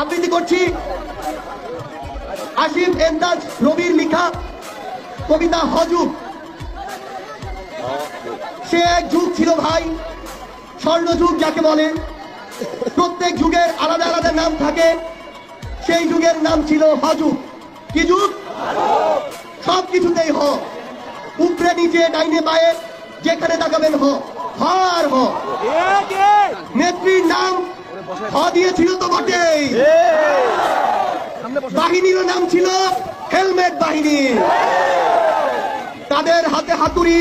আবৃত্তি করছি। আসিফ এন্দাজ রবির লিখা কবিতা হজুব সে এক যুগ ছিল ভাই স্বর্ণ যুগ যাকে বলে। প্রত্যেক যুগের আলাদা আলাদা নাম থাকে। সেই যুগের নাম ছিল হজুগ কি যুগ? সব কিছুতেই হ। উপরে নিচে ডাইনে বায়ে যেখানে তাকাবেন হ। হ। আর হ নেত্রীর নাম হ দিয়েছিল তো বটেই বাহিনীর নাম ছিল হেলমেট বাহিনী। তাদের হাতে হাতুড়ি।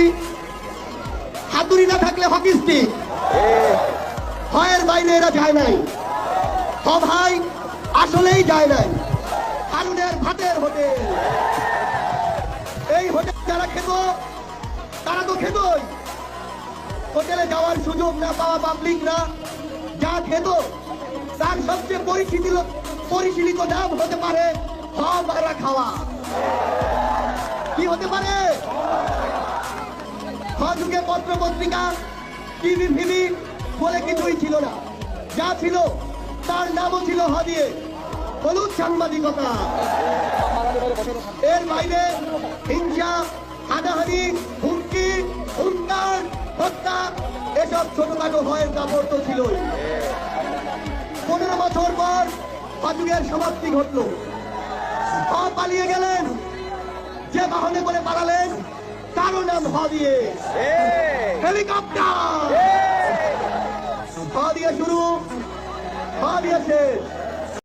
হাতুড়ি না থাকলে হকি স্টিক। ভয়ের বাইরে এরা যায় নাই। হ ভাই আসলেই যায় নাই। হারুনের ভাতের হোটেল। এই হোটেল যারা খেত তারা তো খেতই। হোটেলে যাওয়ার সুযোগ না পাওয়া পাবলিকরা যা খেত তার সবচেয়ে পরিচিত পরিশীলিত নাম হতে পারে হবারা খাওয়া। কি হতে পারে? যুগে পত্র পত্রিকা টিভি ফিভি বলে কিছুই ছিল না। যা ছিল, তার নামও ছিল হ দিয়ে হলুদ সাংবাদিকতা। এর বাইরে হিংসা, হানাহানি, হুমকি, হুঙ্কার, হত্যা, এসব ছোটখাটো ভয়ের কাপড় তো ছিলই। পনেরো বছর পর হজুগের সমাপ্তি ঘটল। পালিয়ে গেলেন। যে বাহনে করে পালালেন তারও নাম হ দিয়ে। হেলিকপ্টার! হ দিয়ে শুরু হ দিয়ে শেষ।